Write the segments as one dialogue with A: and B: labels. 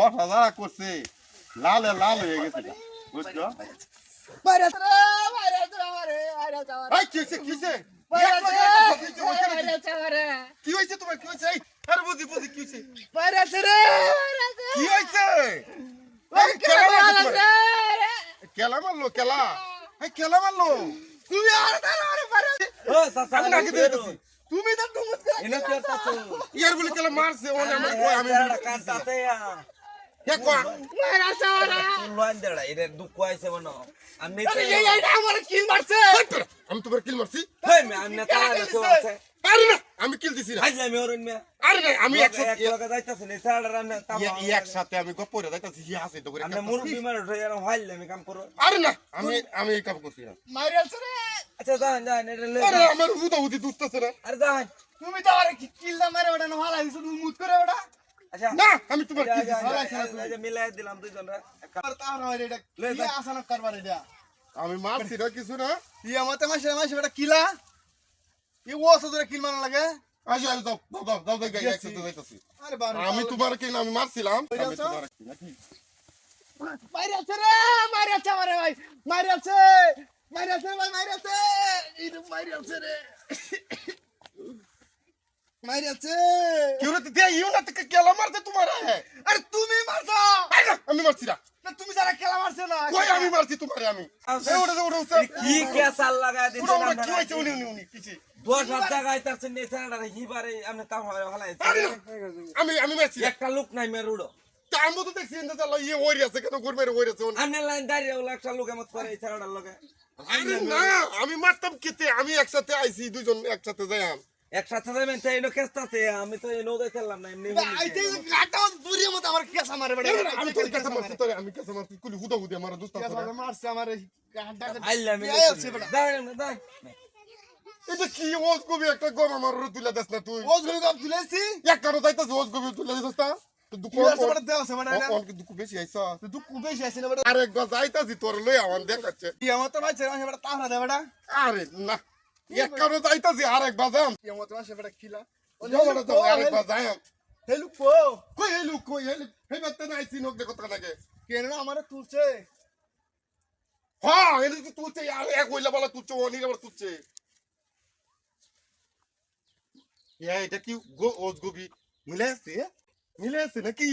A: কথা যারা করছে। লালে লাল হয়ে গেছে বুঝছ?
B: বাইরে রে বাইরে রে আমারে বাইরে যাওয়ারে
A: এই কিছে কিছে
B: বাইরে রে বাইরে রে
A: কি হয়েছে তোমার কি হয়েছে? আরে বুঝি বুঝি কি হয়েছে? কি হয়েছে?
B: কেলা মারছে
A: মারলো কেলা? কেলা মারলো?
B: তুমি আর তারে বাইরে
C: ও সাসা
A: আমি নাকি দিতেছি
B: তুমি তো
A: ইয়ার বলে কেলা মারছে আমি
C: আমি আমি
B: আরে এই এই আমার কিল মারছে।
A: এই তোরা, আমি তোমার কিল মারছি।
C: হেই মে আমি তা দেখো আছে।
A: আরে না আমি কিল দিছি না।
C: আইলে আমি ওরন মে
A: আরে না আমি একসাথে
C: লগে যাইতাছে নি ছাড়া রান্না তা
A: একসাথে আমি গপ্পরে যাইতাছি হি হাসে তো করে
C: আমরা মুরগি মার উঠে আর হাইলে আমি কাম করব
A: আরে না আমি আমি কাম করছি না।
B: মারছে রে।
C: আচ্ছা যান যান এটা লই
A: আরে আমার হুদা হুদি দুসতেছে না।
C: আর যান।
B: তুমি তো আর কিল না মারে ওটা না তুমি মুত করে ওটা
C: আচ্ছা
A: না আমি তোমার দিছি
C: মিলাই দিলাম দুইজন রে।
B: আর তার এটা
C: লে
B: কি
C: যা।
B: আসানক করবার
A: আমি মারছি না কিছু না।
B: ইয়া মতে মাসে মাসে এটা কিলা? ই ও সদরে কিল মারা লাগে?
A: আচ্ছা আমি তোমার কিল আমি মারছিলাম? আমি তোমার কিল নাকি
B: মারি আছে রে মারি আছে আমারে ভাই মারি আছে মারি আছে ভাই মারি আছে। এই মারি আছে রে। মারি আছে।
A: কেউ ইউ না থেকে কেলা মারতে তোমার?
B: আরে তুমি মারছো।
A: আমি মারছি না।
B: না তুমি যারা খেলা মারছো না
A: কই আমি মারছি তোমারে আমি? এই ওটা ওটা ওটা
C: কি কেসাল লাগা
A: ওটা ওটা কি হয়েছে? উনি উনি উনি কিছু।
C: দশ হাত জায়গায় তার নি ছাড়া হিবারে আপনি তা ভালাই
A: আরে আমি আমি মারছি
C: একটা লোক নাই মেরুড়ো।
A: তা আমি তো দেখছি ইয়ে আছে কেন? মেরে আছে
C: আনে লাইন দাঁড়িয়ে ওলা একটা লোক
A: আরে না আমি মারতাম কেতে? আমি একসাথে আইছি দুজন একসাথে যাইম
C: একসাথে যাবেন তাই এনো কেসতাছে আমি তো এনো দেখলাম না এমনি
B: আইতে কাটা দূরে মত আমার কেসা মারে বড়
A: আমি তোর কাছে মারছি তোরে আমি কাছে মারছি কুলি হুদা হুদি আমার দোস্ত আছে।
B: কেসা মারছে আমার
C: আইলা আমি
B: এই আছে বড়
C: দাঁড়ান দাঁড়ান
A: এটা কি ওজ কবি একটা গম আমার তুলে দেস না তুই।
B: ওজ তুলেছি
A: এক কারও। যাইতাছে ওজ কবি তুলে দিস আরে না এক কারও যাইতাছি আরেক বাজাম।
B: মাসে খিলা?
A: যাওয়াটা তো আরেক বাজাম।
B: হেলু কো
A: কই হেলু কই হেলু হে বাতে নাই সিনক দেখো তো লাগে।
B: কেন আমারে তুলছে।
A: হ্যাঁ এনে তো তুলছে আর এক হইলা বলা তুলছে ও নিরে বলা তুলছে। ইয়া এটা কি গো ওজ গোবি? মিলে আছে? মিলে আছে নাকি?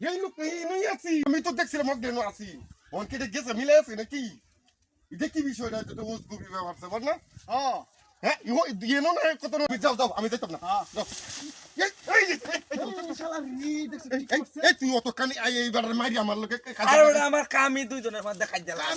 A: এই লোক এই নই আছি। আমি তো দেখছিলাম অজ্ঞান আছি। অন কেটে গেছে মিলে আছে নাকি? এটা কি বিষয়টা এটা তো ওজ গোবি ব্যবহার আছে বল না।
B: হ্যাঁ।
A: হ্যাঁ ইহো দিয়ে নো কত যাও যাও আমি যাইতাম না।
B: হ্যাঁ।
A: যাও। এই তুই অত কানি এইবার মারি আমার লোকে
C: আমার কামই দুইজনের মধ্যে খাই দিলাম